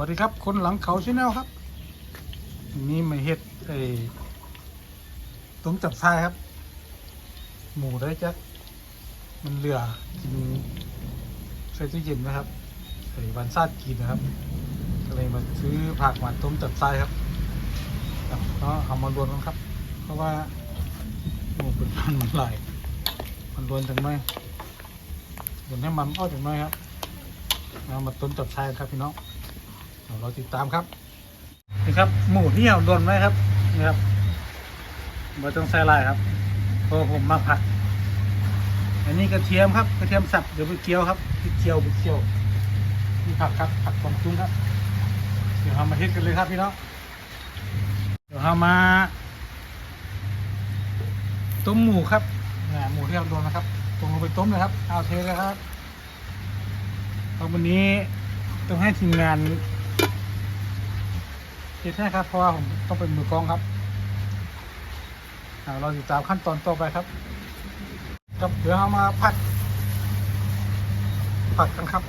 วัสดีครับ คนหลังเขาชแนลครับนนี้มาเฮ็ดไอ้ต้มจับทรายครับ หมูได้จักมันเหลือกินใส่ตู้เย็นนะครับใส่วันซาดกินนะครับก็เลยมาซื้อผักหวานต้มจับทรายครับก็เอามารวนกันครับ เพราะว่าหมูเป็นพันมันไหลายมันรวนจังไหมรวนให้มันอ้อจังไหมครับเอามาต้มจับทรายครับพี่น้อง เราติดตามครับนี่ครับหมูที่เราโดนไว้ครับนี่ครับไม่ต้องใส่ลายครับพราะผมมาผัด อันนี้กระเทียมครับกระเทียมสับเดี๋ยวไปเคี่ยวครับไปเคี่ยวไปเคี่ยวนี่ผักครับผักกวางตุ้งครับ เดี๋ยวเรามาเฮ็ดกันเลยครับพี่น้องเดี๋ยวเรามาต้มหมูครับนะหมูที่เราโดนนะครับตรงลงไปต้มเลยครับ เอาเทเลยครับเพราะวันนี้ต้องให้ทีมงาน เฮ็ดให้ครับเพราะว่าผมต้องเป็นมือกองครับเราติดตามขั้นตอนต่อไปครับครับเดี๋ยวเรามาผัด ผัดกันครับ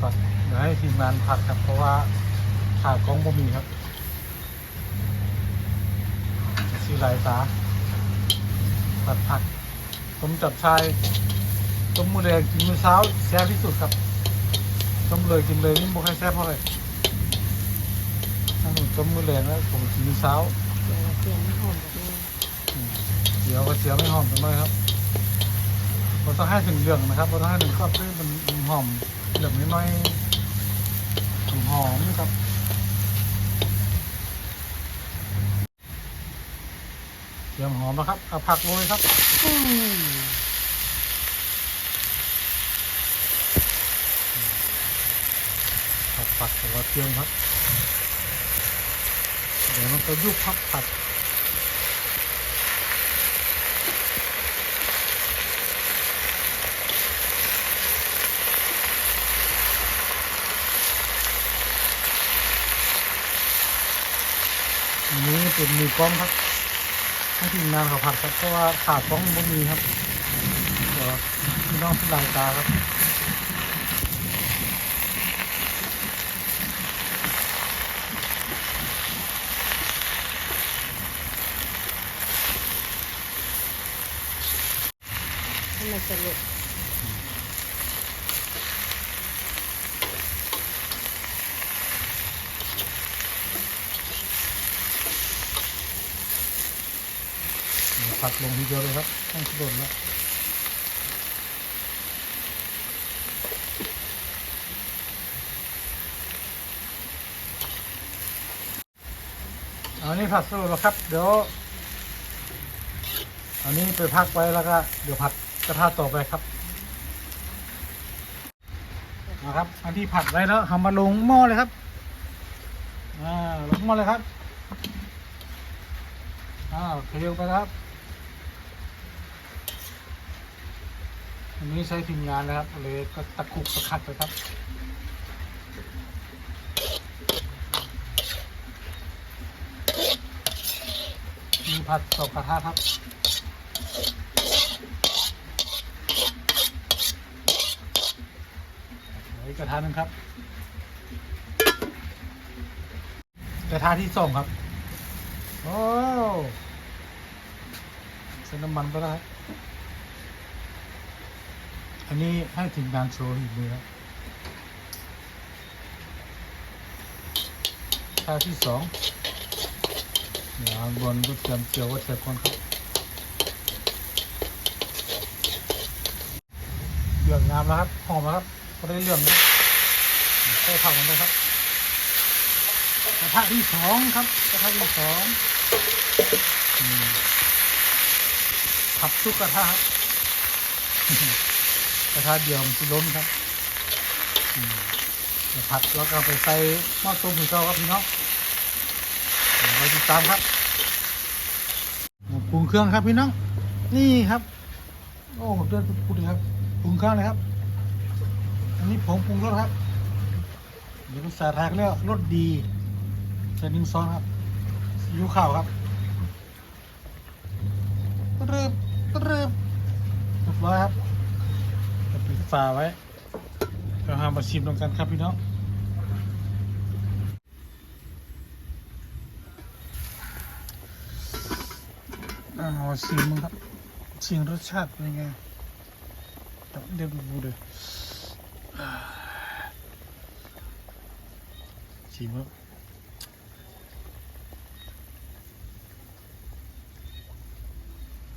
ผัดเดี๋ยวให้ทีมงานผัดครับ เพราะว่าขาดกองบ่มีครับสีลายสาผัดผักต้มจับชายต้มมือแดงกินมือเช้าแซ่บที่สุดครับต้มเลยกินเลยนี่บ่ค่แซ่บเท่าไหร่ ถ้าผมต้มมือแรงแล้วผมกินเช้าเดี๋ยวเปลี่ยนหอมแบบนี้เดี๋ยวก็เสียวไม่หอมกันเลยครับเราต้องให้ถึงเหลืองนะครับเราต้องให้ถึงครอบเพื่อมันหอมเหลืองน้อยๆหอมหอมครับเตรียมหอมแล้วครับเอาผักโรยครับผักผักกับกระเทียมครับ เดี๋ยวมันก็ยุบพับผัดอันนี้เป็นมือกล้องครับให้ทีมงานเขาผัดครับเพราะว่าขาดกล้องไม่มีครับเดี๋ยวไม่ต้องลายตาครับ ให้มันจะหลุดผัดลงทีเดียวเลยครับต้องกระโดแล้วอันนี้ผัดสรุปแล้วครับ เดี๋ยวอันนี้ไปพักไว้แล้วก็เดี๋ยวผัด กระทะต่อไปครับนะครับอันที่ผัดไว้แล้วทำมาลงหม้อเลยครับอ่าลงหม้อเลยครับอ้าวเทลงไปครับอันนี้ใช้ทีมงานนะครับเลยก็ตะคุกตะขัดไปครับมีผัดสองกระทะครับ อีกกระทะหนึงครับ กระทะที่สองครับ โอ้ใส่น้ำมันไปแล้วครับอันนี้ให้ทีมงานโชว์อีกมือครับท่าที่สองเดี๋ยวเอาบนก็เตรียมเจียวก็เสร็จก่อนครับเหลืองงามแล้วครับ หอมแล้วครับ เหลืองนะใส่ผักลงไปครับกระทะที่สองครับกระทะที่สองอืมขับทุกกระทะครับกระทะเดียวมันจะล้นครับอืมเดี๋ยวผัดแล้วก็ไปใส่หม้อต้มของเราครับพี่น้องเดี๋ยวเราติดตามครับปรุงเครื่องครับพี่น้อง นี่ครับ โอ้เดือดปุดเลยครับปรุงเครื่องเลยครับ อันนี้ผงปรุงรสครับเดี๋ยวสาทากเรียกรสดีใส่นิงซอสครับยูข่าวครับตรึบตรึบเรียบร้อยครับจะปิดฝาไว้เราหามาชิมดลงกันครับพี่น้องเอาชิมมั้งครับชิมรสชาติเป็นไงเดี๋ยวดูเลย ชิมครับ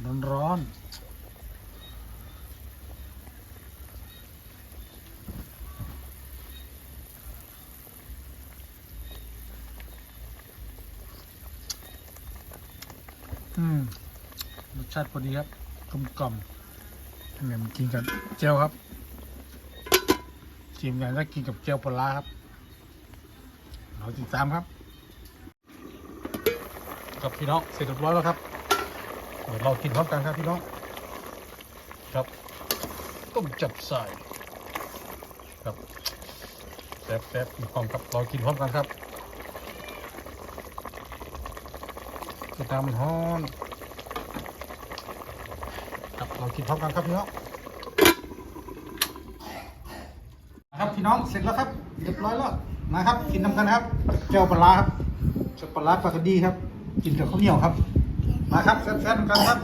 ร้อนร้อนๆอืม รสชาติพอดีครับกลมกล่อมเนี่ยมันกินกับเจลครับ ชิมกันแล้วกินกับเจลปลาครับ เราติดตามครับครับพี่น้องเสร็จเรียบร้อยแล้วครับเดี๋ยวเรากินพร้อมกันครับพี่น้อง ครับต้มจับใส่ครับแซ่บแซ่บมีความครับเรากินพร้อมกันครับกระตามมันฮ้อนครับเรากินพร้อมกันครับพี่น้องนะ ครับพี่น้องเสร็จแล้วครับเรียบร้อยแล้วนะครับกินน้ำกันครับแก้วปลาครับเจ้าปลาร้าปลากระดีครับ กินกับข้าวเหนียวครับมาครับแซ่บๆกันครับ